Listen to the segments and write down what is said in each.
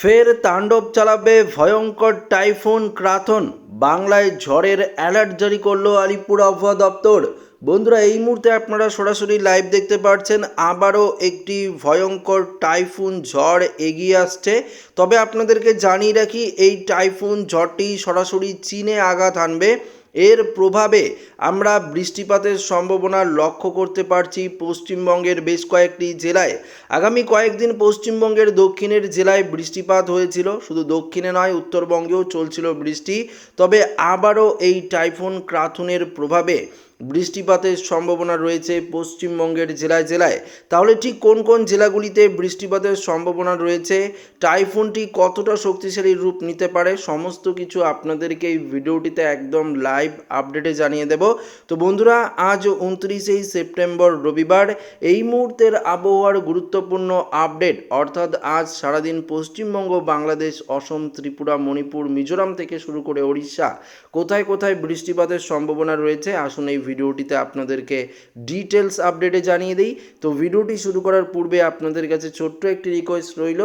ফের তাণ্ডব চালাবে ভয়ঙ্কর টাইফুন ক্রাথন। বাংলায় ঝড়ের অ্যালার্ট জারি করল আলিপুর আবহাওয়া দপ্তর। বন্ধুরা, এই মুহূর্তে আপনারা সরাসরি লাইভ দেখতে পাচ্ছেন আবারও একটি ভয়ঙ্কর টাইফুন ঝড় এগিয়ে আসছে। তবে আপনাদেরকে জানিয়ে রাখি, এই টাইফুন ঝড়টি সরাসরি চীনে আঘাত হানবে এর প্রভাবে আমরা বৃষ্টিপাতের সম্ভাবনা লক্ষ্য করতে পারছি পশ্চিমবঙ্গের বেশ কয়েকটি জেলায়। আগামী কয়েকদিন পশ্চিমবঙ্গের দক্ষিণের জেলায় বৃষ্টিপাত হয়েছিল, শুধু দক্ষিণে নয়, উত্তরবঙ্গেও চলছিল বৃষ্টি। তবে আবারও এই টাইফুন ক্রাথুনের প্রভাবে বৃষ্টিপাতের সম্ভাবনা রয়েছে পশ্চিমবঙ্গের জেলায় জেলায়। তাহলে ঠিক কোন কোন জেলাগুলিতে বৃষ্টিপাতের সম্ভাবনা রয়েছে? টাইফুনটি কতটা শক্তিশালী রূপ নিতে পারে? সমস্ত কিছু আপনাদেরকে এই ভিডিওটিতে একদম লাইভ আপডেটে জানিয়ে দেব। তো বন্ধুরা, আজ উনত্রিশেই সেপ্টেম্বর রবিবার। এই মুহূর্তের আবহাওয়ার গুরুত্বপূর্ণ আপডেট, অর্থাৎ আজ সারাদিন পশ্চিমবঙ্গ, বাংলাদেশ, অসম, ত্রিপুরা, মণিপুর, মিজোরাম থেকে শুরু করে ওড়িশা, কোথায় কোথায় বৃষ্টিপাতের সম্ভাবনা রয়েছে? আসুন এই ভিডিওটিতে আপনাদেরকে ডিটেলস আপডেটে জানিয়ে দিই। তো ভিডিওটি শুরু করার পূর্বে আপনাদের কাছে ছোট্ট একটি রিকোয়েস্ট রইল।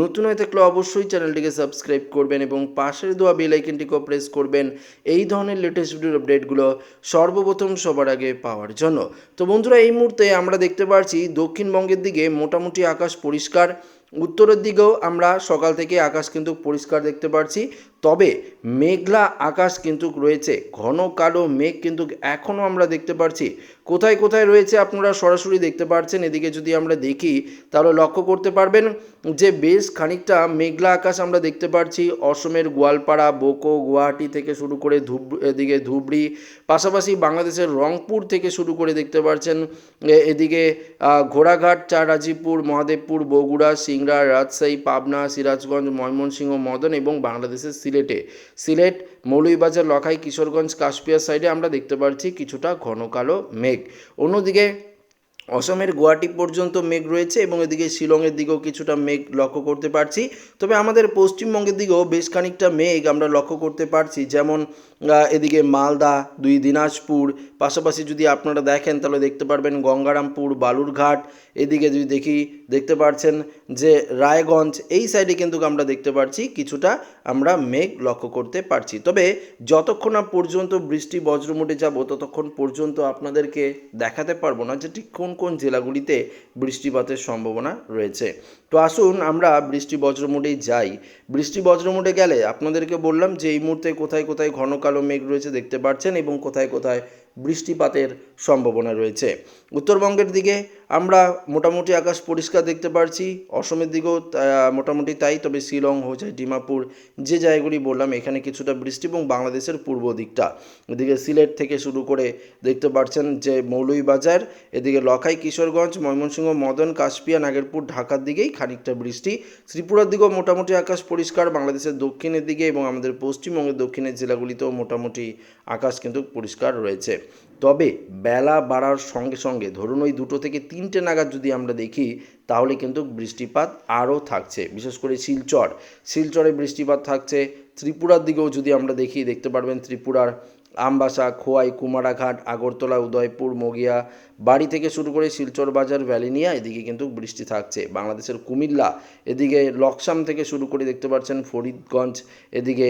নতুন হয়ে থাকলে অবশ্যই চ্যানেলটিকে সাবস্ক্রাইব করবেন এবং পাশের দেওয়া বেল আইকনটিকেও প্রেস করবেন। এই ধরনের লেটেস্ট ভিডিওর আপডেটগুলো সর্বপ্রথম সবার আগে পাওয়ার জন্য। তো বন্ধুরা, এই মুহূর্তে আমরা দেখতে পাচ্ছি দক্ষিণবঙ্গের দিকে মোটামুটি আকাশ পরিষ্কার। উত্তরের দিকেও আমরা সকাল থেকে আকাশ কিন্তু পরিষ্কার দেখতে পাচ্ছি তবে মেঘলা আকাশ কিন্তু রয়েছে, ঘন কালো মেঘ কিন্তু এখনও আমরা দেখতে পাচ্ছি কোথায় কোথায় রয়েছে আপনারা সরাসরি দেখতে পাচ্ছেন এদিকে যদি আমরা দেখি, তাহলে লক্ষ্য করতে পারবেন যে বেশ খানিকটা মেঘলা আকাশ আমরা দেখতে পাচ্ছি অসমের গোয়ালপাড়া, বোকো, গুয়াহাটি থেকে শুরু করে ধুব, এদিকে ধুবড়ি, পাশাপাশি বাংলাদেশের রংপুর থেকে শুরু করে দেখতে পাচ্ছেন এ- এদিকে ঘোড়াঘাট, চারাজিপুর, মহাদেবপুর, বগুড়া, সিংড়া, রাজশাহী, পাবনা, সিরাজগঞ্জ, ময়মনসিংহ, মদন এবং বাংলাদেশের সিলেটে। সিলেট মৌলভীবাজার লখাই কিশোরগঞ্জ কাশপিয়ার সাইডে আমরা দেখতে পাচ্ছি কিছুটা ঘন কালো মেঘ। অন্যদিকে অসমের গুয়াহাটি পর্যন্ত মেঘ রয়েছে এবং এদিকে শিলংয়ের দিকেও কিছুটা মেঘ লক্ষ্য করতে পারছি। তবে আমাদের পশ্চিমবঙ্গের দিকেও বেশ খানিকটা মেঘ আমরা লক্ষ্য করতে পারছি। যেমন এদিকে মালদা, দুই দিনাজপুর, পাশাপাশি যদি আপনারা দেখেন তাহলে দেখতে পারবেন গঙ্গারামপুর, বালুরঘাট। এদিকে যদি দেখি, দেখতে পাচ্ছেন যে রায়গঞ্জ, এই সাইডে কিন্তু আমরা দেখতে পাচ্ছি কিছুটা আমরা মেঘ লক্ষ্য করতে পারছি। তবে যতক্ষণ না পর্যন্ত বৃষ্টি বজ্রমুটে যাব, ততক্ষণ পর্যন্ত আপনাদেরকে দেখাতে পারব না যে ঠিক কোন কোন জেলাগুলিতে বৃষ্টিপাতের সম্ভাবনা রয়েছে? তো আসুন আমরা বৃষ্টি বজ্রমুটেই যাই। বৃষ্টি বজ্রমুটে গেলে আপনাদেরকে বললাম যে এই মুহূর্তে কোথায় কোথায় ঘন কালো মেঘ রয়েছে দেখতে পাচ্ছেন এবং কোথায় কোথায় বৃষ্টিপাতের সম্ভাবনা রয়েছে। উত্তরবঙ্গের দিকে আমরা মোটামুটি আকাশ পরিষ্কার দেখতে পারছি। অসমের দিকেও মোটামুটি তাই। তবে শিলং, হোজাই, ডিমাপুর যে জায়গাগুলি বললাম, এখানে কিছুটা বৃষ্টি এবং বাংলাদেশের পূর্ব দিকটা। এদিকে সিলেট থেকে শুরু করে দেখতে পাচ্ছেন যে মৌলভীবাজার, এদিকে লখাই, কিশোরগঞ্জ, ময়মনসিংহ, মদন, কাশপিয়া, নাগেরপুর, ঢাকার দিকেই খানিকটা বৃষ্টি। ত্রিপুরার দিকেও মোটামুটি আকাশ পরিষ্কার, বাংলাদেশের দক্ষিণের দিকে এবং আমাদের পশ্চিমবঙ্গের দক্ষিণের জেলাগুলিতেও মোটামুটি আকাশ কিন্তু পরিষ্কার রয়েছে। তবে বেলা বাড়ার সঙ্গে সঙ্গে ধরুন ওই দুটো থেকে তিনটে নাগাদ যদি আমরা দেখি তাহলে কিন্তু বৃষ্টিপাত আরও থাকছে, বিশেষ করে শিলচর। শিলচরে বৃষ্টিপাত থাকছে, ত্রিপুরার দিকেও যদি আমরা দেখি, দেখতে পারবেন ত্রিপুরার আমবাসা, খোয়াই, কুমারাঘাট, আগরতলা, উদয়পুর, মগিয়া, বাড়ি থেকে শুরু করে শিলচর বাজার, ভ্যালিনিয়া, এদিকে কিন্তু বৃষ্টি থাকছে। বাংলাদেশের কুমিল্লা, এদিকে লকসাম থেকে শুরু করে দেখতে পাচ্ছেন ফরিদগঞ্জ, এদিকে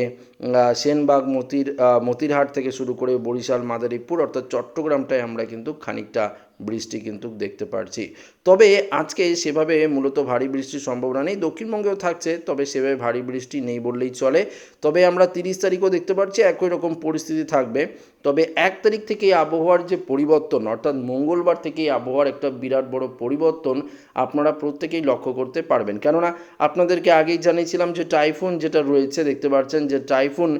সেনবাগ, মতির মতিরহাট থেকে শুরু করে বরিশাল, মাদারীপুর, অর্থাৎ চট্টগ্রামটায় আমরা কিন্তু খানিকটা বৃষ্টি কিন্তু দেখতে পারছি। তবে আজকে সেভাবে মূলত ভারী বৃষ্টির সম্ভাবনা নেই। দক্ষিণবঙ্গেও থাকছে, তবে সেভাবে ভারী বৃষ্টি নেই বললেই চলে। তবে আমরা তিরিশ তারিখও দেখতে পাচ্ছি একই রকম পরিস্থিতি থাকবে। তবে এক তারিখ থেকে আবহাওয়ার যে পরিবর্তন, অর্থাৎ মঙ্গলবার থেকে আবহাওয়ার একটা বিরাট বড় পরিবর্তন আপনারা প্রত্যেকেই লক্ষ্য করতে পারবেন। কেননা আপনাদেরকে আগেই জানিয়েছিলাম যে টাইফুন যেটা রয়েছে, দেখতে পাচ্ছেন যে টাইফুন,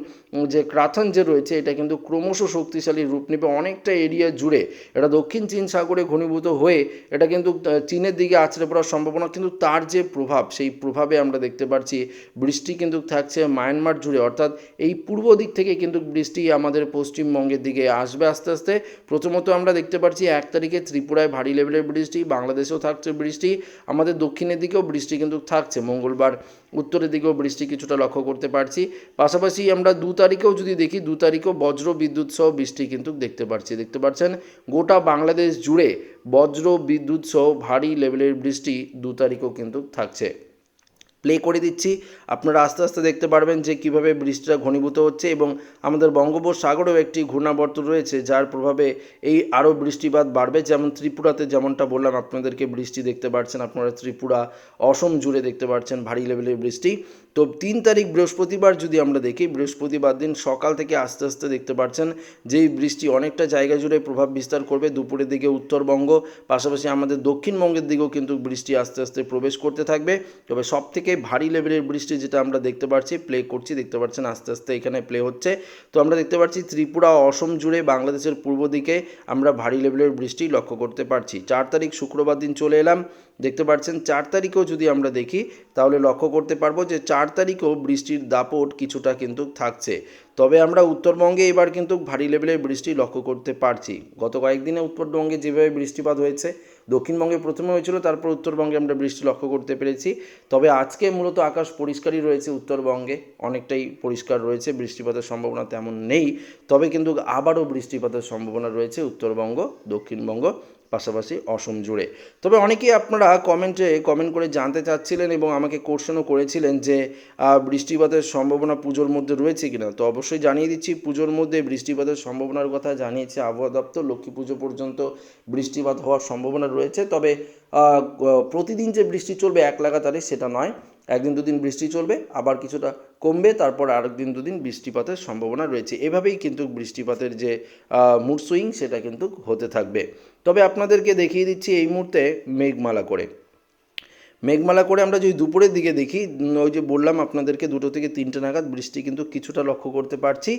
যে ক্রাথন যে রয়েছে, এটা কিন্তু ক্রমশ শক্তিশালী রূপ নেবে অনেকটা এরিয়া জুড়ে। এটা দক্ষিণ চীন সাগরে ঘনীভূত হয়ে এটা কিন্তু চীনের দিকে আছড়ে পড়ার সম্ভাবনা, কিন্তু তার যে প্রভাব, সেই প্রভাবে আমরা দেখতে পাচ্ছি বৃষ্টি কিন্তু থাকছে মায়ানমার জুড়ে। অর্থাৎ এই পূর্ব দিক থেকে কিন্তু বৃষ্টি আমাদের পশ্চিমবঙ্গের দিকে আসবে আস্তে আস্তে। প্রথমত আমরা দেখতে পাচ্ছি এক তারিখে ত্রিপুরায় ভারী লেভেলের বৃষ্টি, বাংলাদেশেও থাকছে বৃষ্টি, আমাদের দক্ষিণের দিকেও বৃষ্টি কিন্তু থাকছে। মঙ্গলবার উত্তরের দিকেও বৃষ্টি কিছুটা লক্ষ্য করতে পারছি। পাশাপাশি আমরা দু তারিখেও যদি দেখি, দু তারিখেও বজ্র, বিদ্যুৎ সহ বৃষ্টি কিন্তু দেখতে পাচ্ছি দেখতে পাচ্ছেন, গোটা বাংলাদেশ জুড়ে বজ্র, বিদ্যুৎ সহ ভারী লেভেলের বৃষ্টি দু তারিখও কিন্তু থাকছে। প্লে করে দিচ্ছি। আপনারা আস্তে আস্তে দেখতে পারবেন যে কীভাবে বৃষ্টিটা ঘনীভূত হচ্ছে এবং আমাদের বঙ্গোপসাগরেও একটি ঘূর্ণাবর্ত রয়েছে, যার প্রভাবে এই আরও বৃষ্টিপাত বাড়বে। যেমন ত্রিপুরাতে যেমনটা বললাম, আপনাদেরকে বৃষ্টি দেখতে পাচ্ছেন আপনারা ত্রিপুরা, অসম জুড়ে দেখতে পাচ্ছেন ভারী লেভেলের বৃষ্টি। তো তিন তারিখ বৃহস্পতিবার যদি আমরা দেখি, বৃহস্পতিবার দিন সকাল থেকে আস্তে আস্তে দেখতে পাচ্ছেন যেই বৃষ্টি অনেকটা জায়গা জুড়ে প্রভাব বিস্তার করবে। দুপুরের দিকে উত্তরবঙ্গ, পাশাপাশি আমাদের দক্ষিণবঙ্গের দিকেও কিন্তু বৃষ্টি আস্তে আস্তে প্রবেশ করতে থাকবে। তবে সব থেকে ভারী লেভেলের বৃষ্টি যেটা আমরা দেখতে পাচ্ছি প্লে করছি, দেখতে পাচ্ছেন আস্তে আস্তে এখানে প্লে হচ্ছে। তো আমরা দেখতে পাচ্ছি ত্রিপুরা, অসম জুড়ে বাংলাদেশের পূর্ব দিকে আমরা ভারী লেভেলের বৃষ্টি লক্ষ্য করতে পারছি। চার তারিখ শুক্রবার দিন চলে এলাম। দেখতে পাচ্ছেন, চার তারিখেও যদি আমরা দেখি, তাহলে লক্ষ্য করতে পারব যে চার তারিখেও বৃষ্টির দাপট কিছুটা কিন্তু থাকছে। তবে আমরা উত্তরবঙ্গে এবার কিন্তু ভারী লেভেলের বৃষ্টি লক্ষ্য করতে পারছি। গত কয়েকদিনে উত্তরবঙ্গে যেভাবে বৃষ্টিপাত হয়েছে, দক্ষিণবঙ্গে প্রথমে হয়েছিল, তারপর উত্তরবঙ্গে আমরা বৃষ্টি লক্ষ্য করতে পেরেছি। তবে আজকে মূলত আকাশ পরিষ্কারই রয়েছে উত্তরবঙ্গে, অনেকটাই পরিষ্কার রয়েছে, বৃষ্টিপাতের সম্ভাবনা তেমন নেই। তবে কিন্তু আবারও বৃষ্টিপাতের সম্ভাবনা রয়েছে উত্তরবঙ্গ, দক্ষিণবঙ্গ পাশাপাশি অসম জুড়ে। তবে অনেকেই আপনারা কমেন্টে কমেন্ট করে জানতে চাচ্ছিলেন এবং আমাকে কোশ্চেনও করেছিলেন যে বৃষ্টিপাতের সম্ভাবনা পুজোর মধ্যে রয়েছে কিনা। তো অবশ্যই জানিয়ে দিচ্ছি, পুজোর মধ্যে বৃষ্টিপাতের সম্ভাবনার কথা জানিয়েছে আবহাওয়া দপ্তর। লক্ষ্মী পুজো পর্যন্ত বৃষ্টিপাত হওয়ার সম্ভাবনা রয়েছে। তবে প্রতিদিন যে বৃষ্টি চলবে এক লাগাতারে সেটা নয়। একদিন দুদিন বৃষ্টি চলবে, আবার কিছুটা কমবে, তারপর আরেকদিন দুদিন বৃষ্টিপাতের সম্ভাবনা রয়েছে। এভাবেই কিন্তু বৃষ্টিপাতের যে মুড সুইং সেটা কিন্তু হতে থাকবে। তবে আপনাদেরকে দেখিয়ে দিচ্ছি এই মুহূর্তে মেঘমালা করে। মেঘমালা করে আমরা যদি দুপুরের দিকে দেখি ওই যে বললাম আপনাদেরকে দুটো থেকে তিনটে নাগাদ বৃষ্টি কিন্তু কিছুটা লক্ষ্য করতে পারছি।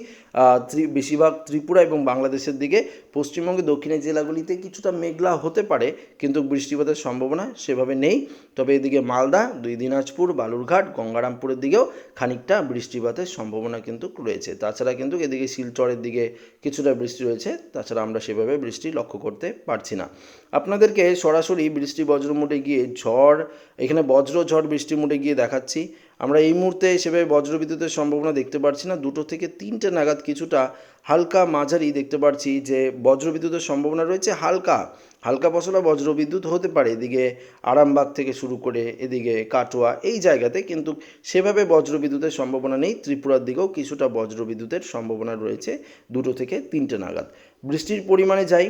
বেশিরভাগ ত্রিপুরা এবং বাংলাদেশের দিকে, পশ্চিমবঙ্গে, দক্ষিণের জেলাগুলিতে কিছুটা মেঘলা হতে পারে, কিন্তু বৃষ্টিপাতের সম্ভাবনা সেভাবে নেই। তবে এদিকে মালদা, দুই দিনাজপুর, বালুরঘাট, গঙ্গারামপুরের দিকেও খানিকটা বৃষ্টিপাতের সম্ভাবনা কিন্তু রয়েছে। তাছাড়া কিন্তু এদিকে শিলচরের দিকে কিছুটা বৃষ্টি রয়েছে, তাছাড়া আমরা সেভাবে বৃষ্টি লক্ষ্য করতে পারছি না। আপনাদেরকে সরাসরি বৃষ্টি বজ্র মোটে গিয়ে ঝড় এখানে বজ্র, ঝড় বৃষ্টি মোটে গিয়ে দেখাচ্ছি। আমরা এই মুহূর্তে সেভাবে বজ্রবিদ্যুতের সম্ভাবনা দেখতে পারছি না। দুটো থেকে তিনটে নাগাদ কিছুটা হালকা মাঝারি দেখতে পারছি যে বজ্রবিদ্যুতের সম্ভাবনা রয়েছে। হালকা হালকা পশলা বজ্রবিদ্যুৎ হতে পারে এদিকে আরামবাগ থেকে শুরু করে এদিকে কাটোয়া। এই জায়গাতে কিন্তু সেভাবে বজ্রবিদ্যুতের সম্ভাবনা নেই। ত্রিপুরার দিকেও কিছুটা বজ্রবিদ্যুতের সম্ভাবনা রয়েছে দুটো থেকে তিনটে নাগাদ। বৃষ্টির পরিমাণে যাই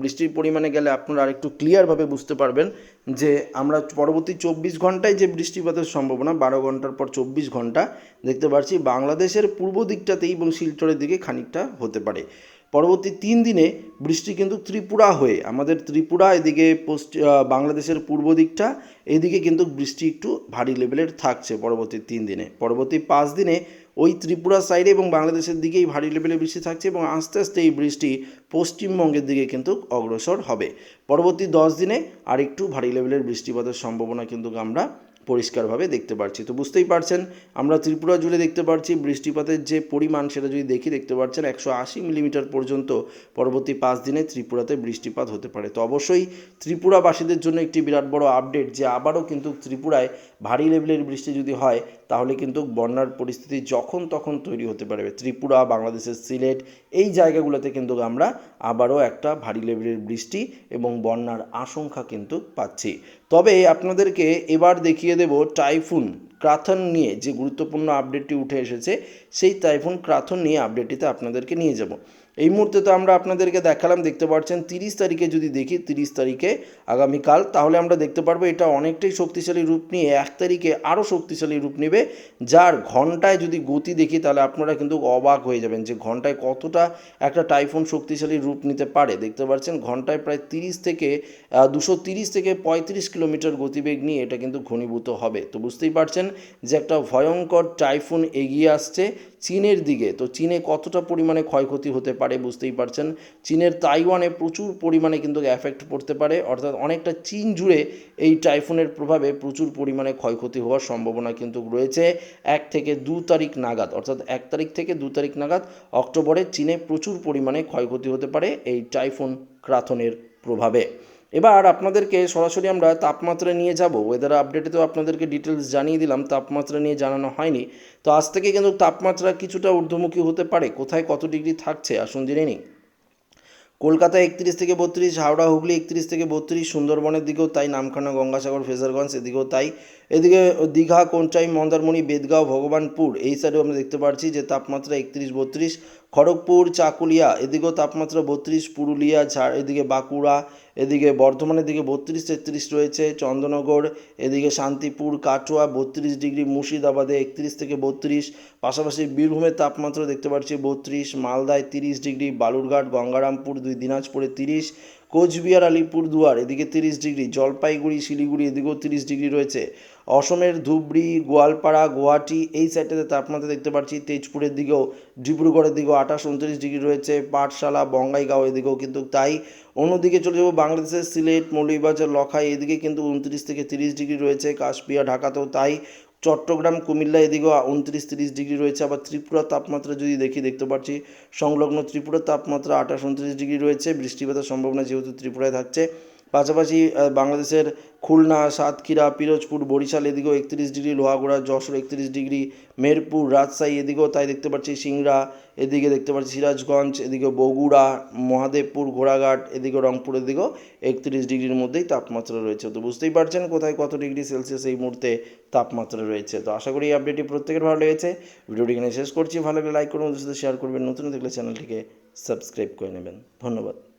বৃষ্টির পরিমাণে গেলে আপনারা আরেকটু ক্লিয়ারভাবে বুঝতে পারবেন যে আমরা পরবর্তী চব্বিশ ঘন্টায় যে বৃষ্টিপাতের সম্ভাবনা, বারো ঘণ্টার পর চব্বিশ ঘণ্টা দেখতে পাচ্ছি বাংলাদেশের পূর্ব দিকটাতেই এবং শিলচরের দিকে খানিকটা হতে পারে। পরবর্তী তিন দিনে বৃষ্টি কিন্তু ত্রিপুরা হয়ে, আমাদের ত্রিপুরা এদিকে পশ্চিম বাংলাদেশের পূর্ব দিকটা, এদিকে কিন্তু বৃষ্টি একটু ভারী লেভেলের থাকছে পরবর্তী তিন দিনে। পরবর্তী পাঁচ দিনে ওই ত্রিপুরা সাইডে এবং বাংলাদেশের দিকেই ভারী লেভেলের বৃষ্টি থাকছে এবং আস্তে আস্তে এই বৃষ্টি পশ্চিমবঙ্গের দিকে কিন্তু অগ্রসর হবে। পরবর্তী দশ দিনে আরেকটু ভারী লেভেলের বৃষ্টিপাতের সম্ভাবনা কিন্তু আমরা পরিষ্কারভাবে দেখতে পাচ্ছি তো বুঝতেই পারছেন, আমরা ত্রিপুরা জুড়ে দেখতে পাচ্ছি বৃষ্টিপাতের যে পরিমাণ সেটা যদি দেখি, দেখতে পাচ্ছেন একশো আশি মিলিমিটার পর্যন্ত পরবর্তী পাঁচ দিনে ত্রিপুরাতে বৃষ্টিপাত হতে পারে। তো অবশ্যই ত্রিপুরাবাসীদের জন্য একটি বিরাট বড় আপডেট যে আবারও কিন্তু ত্রিপুরায় ভারী লেভেলের বৃষ্টি যদি হয় তাহলে কিন্তু বন্যার পরিস্থিতি যখন তখন তৈরি হতে পারবে। ত্রিপুরা, বাংলাদেশের সিলেট, এই জায়গাগুলোতে কিন্তু আমরা আবারও একটা ভারী লেভেলের বৃষ্টি এবং বন্যার আশঙ্কা কিন্তু পাচ্ছি। তবে আপনাদেরকে এবার দেখিয়ে দেব টাইফুন ক্রাথন নিয়ে যে গুরুত্বপূর্ণ আপডেটটি উঠে এসেছে, সেই টাইফুন ক্রাথন নিয়ে আপডেটটিতে আপনাদেরকে নিয়ে যাব। এই মুহূর্তে তো আমরা আপনাদেরকে দেখালাম, দেখতে পাচ্ছেন তিরিশ তারিখে যদি দেখি, তিরিশ তারিখে আগামীকাল, তাহলে আমরা দেখতে পারব এটা অনেকটাই শক্তিশালী রূপ নিয়ে, এক তারিখে আরও শক্তিশালী রূপ নেবে, যার ঘন্টায় যদি গতি দেখি, তাহলে আপনারা কিন্তু অবাক হয়ে যাবেন যে ঘন্টায় কতটা একটা টাইফুন শক্তিশালী রূপ নিতে পারে। দেখতে পাচ্ছেন ঘন্টায় প্রায় তিরিশ থেকে দুশো তিরিশ থেকে পঁয়ত্রিশ কিলোমিটার গতিবেগ নিয়ে এটা কিন্তু ঘনীভূত হবে। তো বুঝতেই পারছেন যে একটা ভয়ঙ্কর টাইফুন এগিয়ে আসছে চীনের দিকে। তো চীনে কতটা পরিমাণে ক্ষয়ক্ষতি হতে পারে বুঝতেই পারছেন? চীনের তাইওয়ানে প্রচুর পরিমাণে কিন্তু এফেক্ট পড়তে পারে, অর্থাৎ অনেকটা চীন জুড়ে এই টাইফুনের প্রভাবে প্রচুর পরিমাণে ক্ষয়ক্ষতি হওয়ার সম্ভাবনা কিন্তু রয়েছে। এক থেকে দু তারিখ নাগাদ, অর্থাৎ এক তারিখ থেকে দু তারিখ নাগাদ অক্টোবরে চীনে প্রচুর পরিমাণে ক্ষয়ক্ষতি হতে পারে এই টাইফুন ক্রাথনের প্রভাবে। এবার আপনাদেরকে সরাসরি আমরা তাপমাত্রা নিয়ে যাব। ওয়েদার আপডেটে তো আপনাদেরকে ডিটেলস জানিয়ে দিলাম, তাপমাত্রা নিয়ে জানানো হয়নি। তো আজ থেকে কিন্তু তাপমাত্রা কিছুটা ঊর্ধ্বমুখী হতে পারে। কোথায় কত ডিগ্রি থাকছে আসুন জেনে নিই। কলকাতা একত্রিশ থেকে বত্রিশ, হাওড়া, হুগলি একত্রিশ থেকে বত্রিশ, সুন্দরবনের দিকেও তাই, নামখানা, গঙ্গাসাগর ফেজারগঞ্জ এদিকেও তাই। এদিকে দীঘা, কোনটাই, মন্দারমণি, বেদগাঁও, ভগবানপুর, এই সাইডেও আমরা দেখতে পাচ্ছি যে তাপমাত্রা একত্রিশ, বত্রিশ। খড়গপুর, চাকুলিয়া, এদিকেও তাপমাত্রা বত্রিশ, পুরুলিয়া, ঝাড়, এদিকে বাঁকুড়া, এদিকে বর্ধমানের দিকে বত্রিশ, তেত্রিশ রয়েছে, চন্দ্রনগর, এদিকে শান্তিপুর, কাটোয়া, বত্রিশ ডিগ্রি, মুর্শিদাবাদে একত্রিশ থেকে বত্রিশ, পাশাপাশি বীরভূমের তাপমাত্রা দেখতে পাচ্ছি বত্রিশ, মালদায় তিরিশ ডিগ্রি, বালুরঘাট, গঙ্গারামপুর দুই, দিনাজপুরে তিরিশ, কোচবিহার, আলিপুরদুয়ার, এদিকে তিরিশ ডিগ্রি, জলপাইগুড়ি, শিলিগুড়ি, এদিকেও তিরিশ ডিগ্রি রয়েছে। অসমের ধুবড়ি, গোয়ালপাড়া, গুয়াহাটি, এই সাইডটাতে তাপমাত্রা দেখতে পাচ্ছি, তেজপুরের দিকেও, ডিব্রুগড়ের দিকেও আঠাশ উনত্রিশ ডিগ্রি রয়েছে, পাঠশালা, বঙ্গাইগাঁও এদিকেও কিন্তু তাই। অন্যদিকে চলে যাব বাংলাদেশের সিলেট, মৌলভীবাজার, লখাই, এদিকে কিন্তু উনত্রিশ থেকে তিরিশ ডিগ্রি রয়েছে কাশপিয়া ঢাকাতেও তাই। চট্টগ্রাম, কুমিল্লা এদিকেও উনত্রিশ তিরিশ ডিগ্রি রয়েছে, আবার ত্রিপুরার তাপমাত্রা যদি দেখি, দেখতে পাচ্ছি, সংলগ্ন ত্রিপুরার তাপমাত্রা আঠাশ উনত্রিশ ডিগ্রি রয়েছে, বৃষ্টিপাতের সম্ভাবনা যেহেতু ত্রিপুরায় থাকছে। পাশাপাশি বাংলাদেশের খুলনা, সাতক্ষীরা, পিরোজপুর, বরিশাল এদিকেও একত্রিশ ডিগ্রি, লোহাগড়া, যশোর একত্রিশ ডিগ্রি, মেরপুর, রাজশাহী এদিকেও তাই দেখতে পাচ্ছি, সিংড়া এদিকে দেখতে পাচ্ছি, সিরাজগঞ্জ এদিকে বগুড়া, মহাদেবপুর, ঘোড়াঘাট এদিকে রংপুর এদিকেও একত্রিশ ডিগ্রির মধ্যেই তাপমাত্রা রয়েছে। তো বুঝতেই পারছেন কোথায় কত ডিগ্রি সেলসিয়াস এই মুহূর্তে তাপমাত্রা রয়েছে। তো আশা করি এই আপডেটটি প্রত্যেকের ভালো লেগেছে। ভিডিওটি এখানে শেষ করছি। ভালো লাগলে লাইক করুন সাথে শেয়ার করবেন। নতুন দেখলে চ্যানেলটিকে সাবস্ক্রাইব করে নেবেন। ধন্যবাদ।